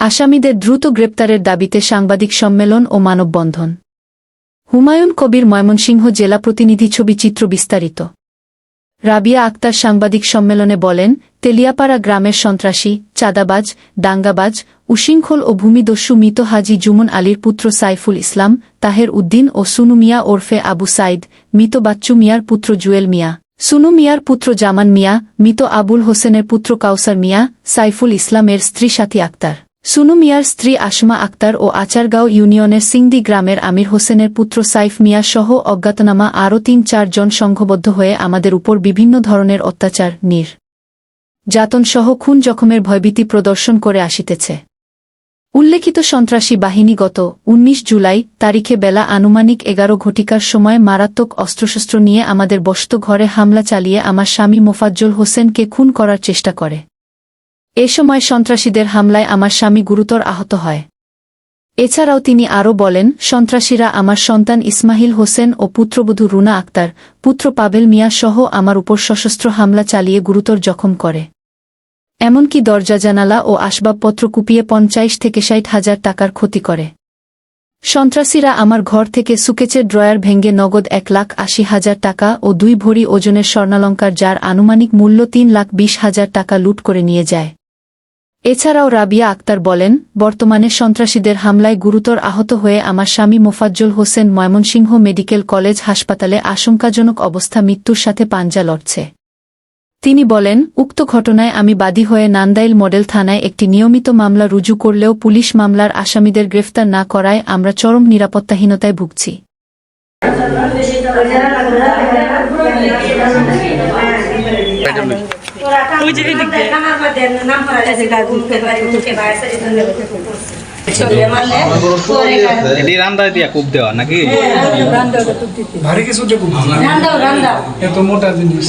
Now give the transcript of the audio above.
আসামিদের দ্রুত গ্রেপ্তারের দাবিতে সাংবাদিক সম্মেলন ও মানববন্ধন। হুমায়ুন কবির ময়মনসিংহ জেলা প্রতিনিধি ছবি চিত্র বিস্তারিত। রাবিয়া আক্তার সাংবাদিক সম্মেলনে বলেন, তেলিয়াপাড়া গ্রামের সন্ত্রাসী, চাঁদাবাজ, দাঙ্গাবাজ, উশৃঙ্খল ও ভূমিদস্যু মৃত হাজি জুমন আলীর পুত্র সাইফুল ইসলাম, তাহের উদ্দিন ও সুনু মিয়া ওরফে আবু সাইদ, মৃত বাচ্চু মিয়ার পুত্র জুয়েল মিয়া, সুনু মিয়ার পুত্র জামান মিয়া, মৃত আবুল হোসেনের পুত্র কাউসার মিয়া, সাইফুল ইসলামের স্ত্রী সাথী আক্তার। সুনু মিয়ার স্ত্রী আসমা আক্তার ও আচারগাঁও ইউনিয়নের সিংদি গ্রামের আমির হোসেনের পুত্র সাইফ মিয়া সহ অজ্ঞাতনামা আরও তিন চারজন সংঘবদ্ধ হয়ে আমাদের উপর বিভিন্ন ধরনের অত্যাচার, নির যাতনসহ খুন জখমের ভয়ভীতি প্রদর্শন করে আসিতেছে। উল্লেখিত সন্ত্রাসী বাহিনী গত ১৯ জুলাই তারিখে বেলা আনুমানিক এগারো ঘটিকার সময় মারাত্মক অস্ত্রশস্ত্র নিয়ে আমাদের বসত ঘরে হামলা চালিয়ে আমার স্বামী মোফাজ্জল হোসেনকে খুন করার চেষ্টা করে। এ সময় সন্ত্রাসীদের হামলায় আমার স্বামী গুরুতর আহত হয়। এছাড়াও তিনি আরও বলেন, সন্ত্রাসীরা আমার সন্তান ইসমাহিল হোসেন ও পুত্রবধূ রুনা আক্তার, পুত্র পাবেল মিয়া সহ আমার উপর সশস্ত্র হামলা চালিয়ে গুরুতর জখম করে। এমনকি দরজা, জানালা ও আসবাবপত্র কুপিয়ে পঞ্চাশ থেকে ষাট হাজার টাকার ক্ষতি করে। সন্ত্রাসীরা আমার ঘর থেকে সুকেচের ড্রয়ার ভেঙ্গে নগদ এক লাখ আশি হাজার টাকা ও দুই ভরি ওজনের স্বর্ণালঙ্কার যার আনুমানিক মূল্য তিন লাখ বিশ হাজার টাকা লুট করে নিয়ে যায়। এছাড়াও রাবিয়া আক্তার বলেন, বর্তমানে সন্ত্রাসীদের হামলায় গুরুতর আহত হয়ে আমার স্বামী মোফাজ্জল হোসেন ময়মনসিংহ মেডিকেল কলেজ হাসপাতালে আশঙ্কাজনক অবস্থা মৃত্যুর সাথে পাঞ্জা লড়ছে। তিনি বলেন, উক্ত ঘটনায় আমি বাদী হয়ে নান্দাইল মডেল থানায় একটি নিয়মিত মামলা রুজু করলেও পুলিশ মামলার আসামিদের গ্রেফতার না করায় আমরা চরম নিরাপত্তাহীনতায় ভুগছি। ওই যে এদিক দিয়ে। এটি রান্দা দিয়া কূপ দেওয়া নাকি? ভারী কিছু যে এত মোটা জিনিস।